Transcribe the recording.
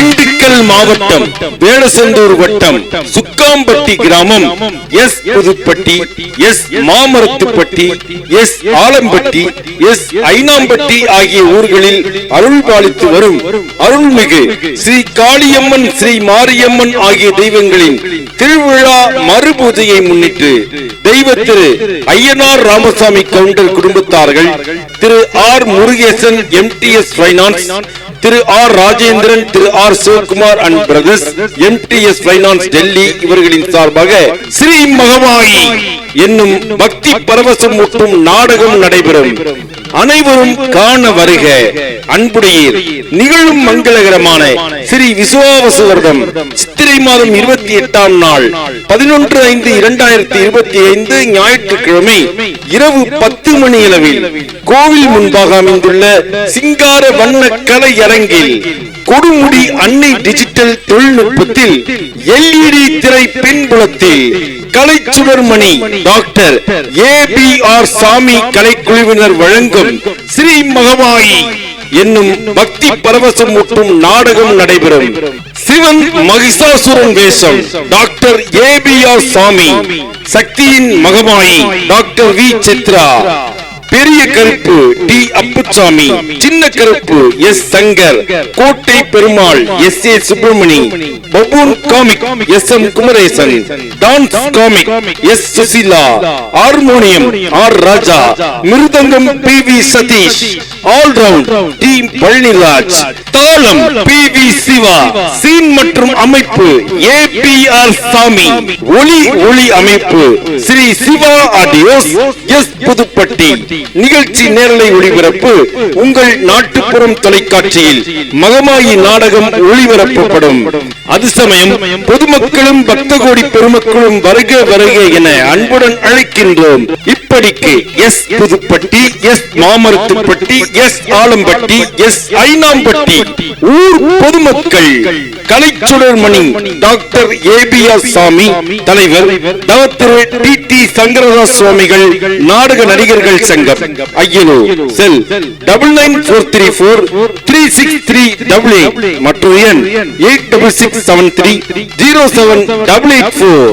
திண்டுக்கல் மாவட்டம் வேடசந்தூர் வட்டம் சுக்காம்பட்டி கிராமம் S Pudupatti S Mamarathupatti S Alampatti S Ainampatti ஆகிய ஊர்களில் அருள் பாலித்து வரும் அருள்மிகு ஸ்ரீ காளியம்மன் ஸ்ரீ மாரியம்மன் ஆகிய தெய்வங்களின் திருவிழா மறுபூஜையை முன்னிட்டு தெய்வ திரு ஐயனார் ராமசாமி கவுண்டர் குடும்பத்தார்கள் Thiru R Murugesan M D finance Thiru R Rajendran Thiru R R Sivakumar and brothers MDS finance Delhi இவர்களின் சார்பாக ஸ்ரீ மகமாயி என்னும் பக்தி பரவசம் ஊட்டும் நாடகம் நடைபெறும். அனைவரும் காண வருக. அன்புடையீர் நிகழும் மங்களகரமான ஸ்ரீ விசுவாவச சித்திரை மாதம் இருபத்தி எட்டாம் நாள் பதினொன்று ஐந்து இரண்டாயிரத்தி இருபத்தி ஐந்து ஞாயிற்றுக்கிழமை இரவு பத்து மணி அளவில் கோவில் முன்பாக அமைந்துள்ள சிங்கார வண்ண கலை அரங்கில் கொடுமுடி அன்னை டிஜிட்டல் தொழில்நுட்பத்தில் எல்இடி திரை பின்புலத்தில் Kalaichudarmani doctor A P R Samy கலைக்குழுவினர் வழங்கும் ஸ்ரீ மகமாயி என்னும் பக்தி பரவசம் மற்றும் நாடகம் நடைபெறும். சிவன் மகிஷாசுரன் வேஷம். டாக்டர் ஏ பி ஆர் சாமி சக்தியின் மகமாயி டாக்டர் வி சித்ரா. பெரிய கருப்பு டி அப்புச்சாமி. சின்ன Karuppu S Sankar. Kottai Perumal S A Subramani. Buffoon comic S M Kumaresan. Dance comic S Susila. Harmonium R Raja. Mridangam P V Satish. All round Palaniraj தாளம் P we Siva scene மற்றும் அமைப்பு ஏ B R சாமி ஒளி ஒளி அமைப்பு Sri Siva audios S Pudupatti நிகழ்ச்சி நேரலை ஒளிபரப்பு உங்கள் நாட்டுப்புறம் தொலைக்காட்சியில் மகமாயி நாடகம் ஒளிபரப்பப்படும். அது சமயம் பொதுமக்களும் பக்த கோடி பெருமக்களும் வருக வருக என அன்புடன் அழைக்கின்றோம். இப்படிக்கு S Pudupatti S Mamarathupatti S Alampatti S Ainampatti ஊர் பொதுமக்கள் கலைச்சுடர்மணி டாக்டர் ஏபிஆர் சாமி தலைவர் தவத்திரு டி டி சங்கரதாஸ் சுவாமிகள் நாடக நடிகர்கள் சங்கம். Ayyanur cell double nine four three four three six three double eight மற்றும் எண் eight double six seven three zero seven double eight four